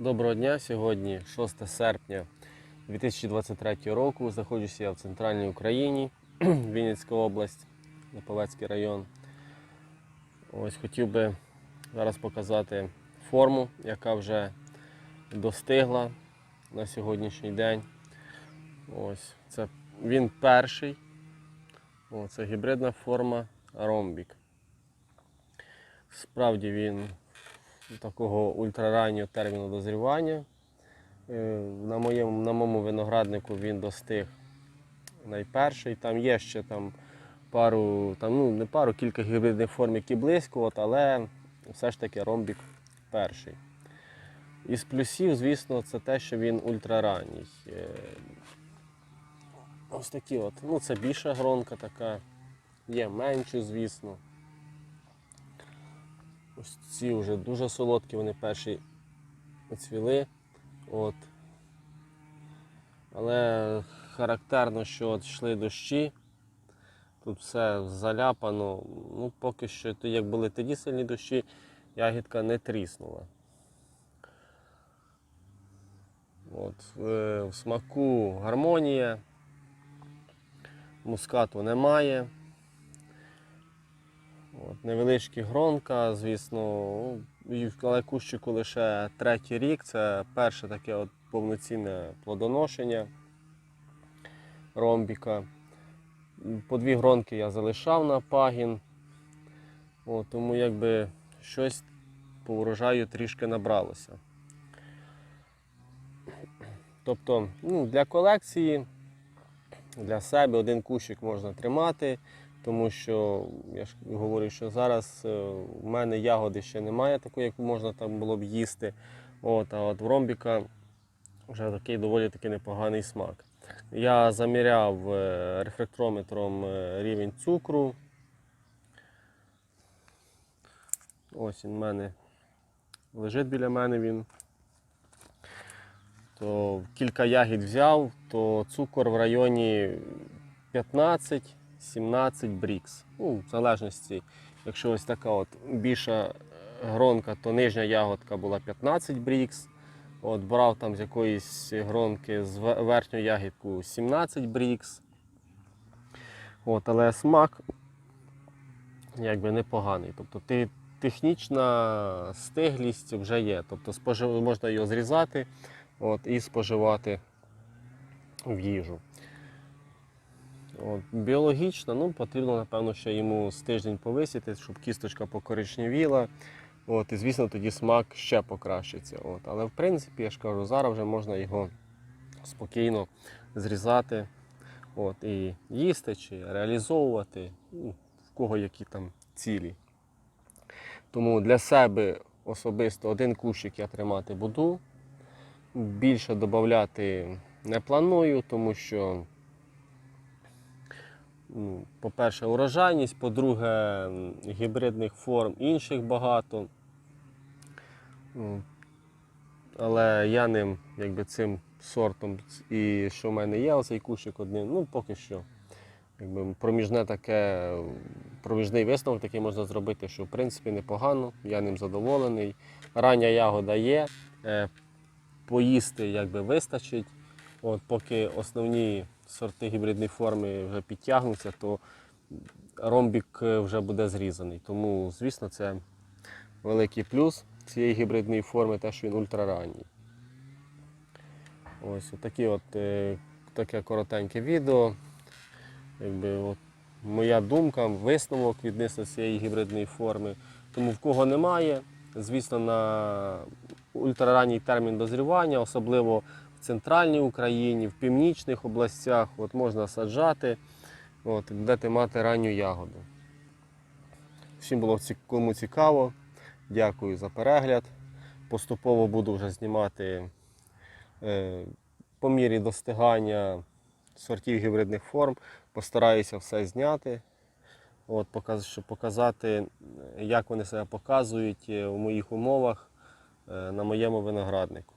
Доброго дня! Сьогодні 6 серпня 2023 року. Знаходжуся я в центральній Україні, Вінницька область, Неповецький район. Ось хотів би зараз показати форму, яка вже достигла на сьогоднішній день. Ось це він перший. О, це гібридна форма ромбік. Справді він такого ультрараннього терміну дозрівання. Е, На моєму, на моєму винограднику він достиг найперший. Там є ще там пару, там, ну, не пару, кілька гібридних форм, які близько, от, але все ж таки ромбік перший. Із плюсів, звісно, це те, що він ультраранній. Е, Ось такі от. Ну, це більша гронка така, є менші, звісно. Ось ці вже дуже солодкі, вони перші оцвіли. От. Але характерно, що от йшли дощі. Тут все заляпано. Ну, поки що, як були тоді сильні дощі, ягідка не тріснула. От, в, в смаку гармонія, мускату немає. От, невеличкі гронка, звісно, ну, але кущику лише третій рік. Це перше таке от повноцінне плодоношення ромбіка. По дві гронки я залишав на пагін. От, тому якби щось по урожаю трішки набралося. Тобто ну, для колекції, для себе один кущик можна тримати. Тому що я ж говорю, що зараз е, у мене ягоди ще немає такої, яку можна там було б їсти. От, а от в ромбіка вже такий доволі таки непоганий смак. Я заміряв е, рефрактрометром е, рівень цукру. Ось він в мене лежить біля мене він. То кілька ягід взяв, то цукор в районі 15 17 брікс. Ну, в залежності, якщо ось така от більша гронка, то нижня ягодка була 15 брікс. От брав там з якоїсь гронки з ве- верхню ягідку 17 брікс. От, але смак якби непоганий. Тобто ти, технічна стиглість вже є. Тобто спожив, можна його зрізати от, і споживати в їжу. От, біологічно, ну, потрібно, напевно, ще йому з тиждень повисіти, щоб кісточка покоричневіла. От, і, звісно, тоді смак ще покращиться. От. Але в принципі, я ж кажу, зараз вже можна його спокійно зрізати от, і їсти чи реалізовувати, ну, в кого які там цілі. Тому для себе особисто один кущик я тримати буду. Більше додати не планую, тому що ну, по-перше, урожайність, по-друге, гібридних форм інших багато. Ну, Але я ним, якби цим сортом, і що в мене є, оцей кущик один, ну поки що. Якби проміжне таке, проміжний висновок такий можна зробити, що в принципі непогано, я ним задоволений. Рання ягода є, е, поїсти якби вистачить. От, поки основні сорти гібридної форми вже підтягнуться, то ромбік е, вже буде зрізаний. Тому, звісно, це великий плюс цієї гібридної форми, те, що він ультраранній. Ось такі от, е, таке коротеньке відео. Якби, от, моя думка, висновок відносно цієї гібридної форми. Тому в кого немає, звісно, на ультраранній термін дозрівання, особливо в центральній Україні, в північних областях, от можна саджати, от, будете мати ранню ягоду. Всім було кому цікаво. Дякую за перегляд. Поступово буду вже знімати е, по мірі достигання сортів гібридних форм. Постараюся все зняти, от, щоб показати, як вони себе показують е, в моїх умовах е, на моєму винограднику.